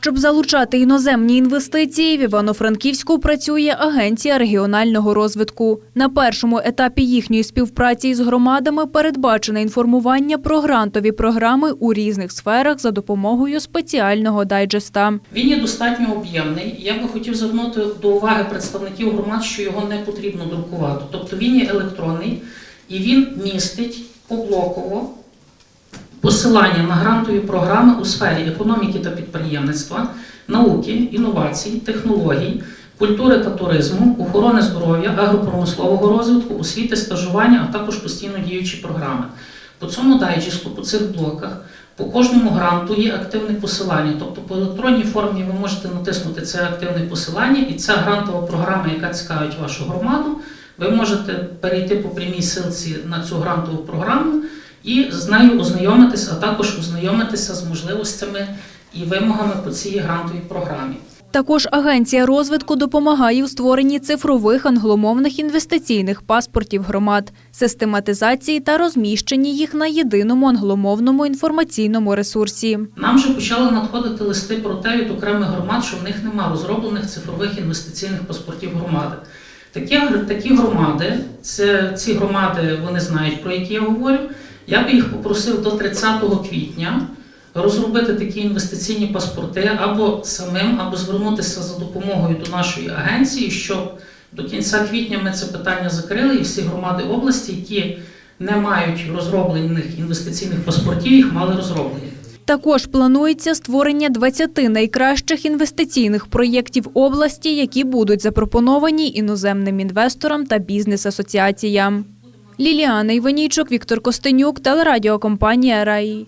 Щоб залучати іноземні інвестиції, в Івано-Франківську працює Агенція регіонального розвитку. На першому етапі їхньої співпраці з громадами передбачене інформування про грантові програми у різних сферах за допомогою спеціального дайджеста. Він є достатньо об'ємний. Я би хотів звернути до уваги представників громад, що його не потрібно друкувати. Тобто він є електронний і він містить поблоково посилання на грантові програми у сфері економіки та підприємництва, науки, інновацій, технологій, культури та туризму, охорони здоров'я, агропромислового розвитку, освіти, стажування, а також постійно діючі програми. По цьому дайджесту, по цих блоках, по кожному гранту є активне посилання. Тобто по електронній формі ви можете натиснути це активне посилання, і ця грантова програма, яка цікавить вашу громаду, ви можете перейти по прямій силці на цю грантову програму і з нею ознайомитися, а також ознайомитися з можливостями і вимогами по цій грантовій програмі. Також агенція розвитку допомагає у створенні цифрових англомовних інвестиційних паспортів громад, систематизації та розміщенні їх на єдиному англомовному інформаційному ресурсі. Нам вже почали надходити листи про те від окремих громад, що в них немає розроблених цифрових інвестиційних паспортів громади. Такі, такі громади, це ці громади, вони знають про які я говорю. Я би їх попросив до 30 квітня розробити такі інвестиційні паспорти або самим, або звернутися за допомогою до нашої агенції, щоб до кінця квітня ми це питання закрили, і всі громади області, які не мають розроблених інвестиційних паспортів, їх мали розроблені. Також планується створення 20 найкращих інвестиційних проєктів області, які будуть запропоновані іноземним інвесторам та бізнес-асоціаціям. Ліліана Іванійчук, Віктор Костенюк, телерадіокомпанія Раї.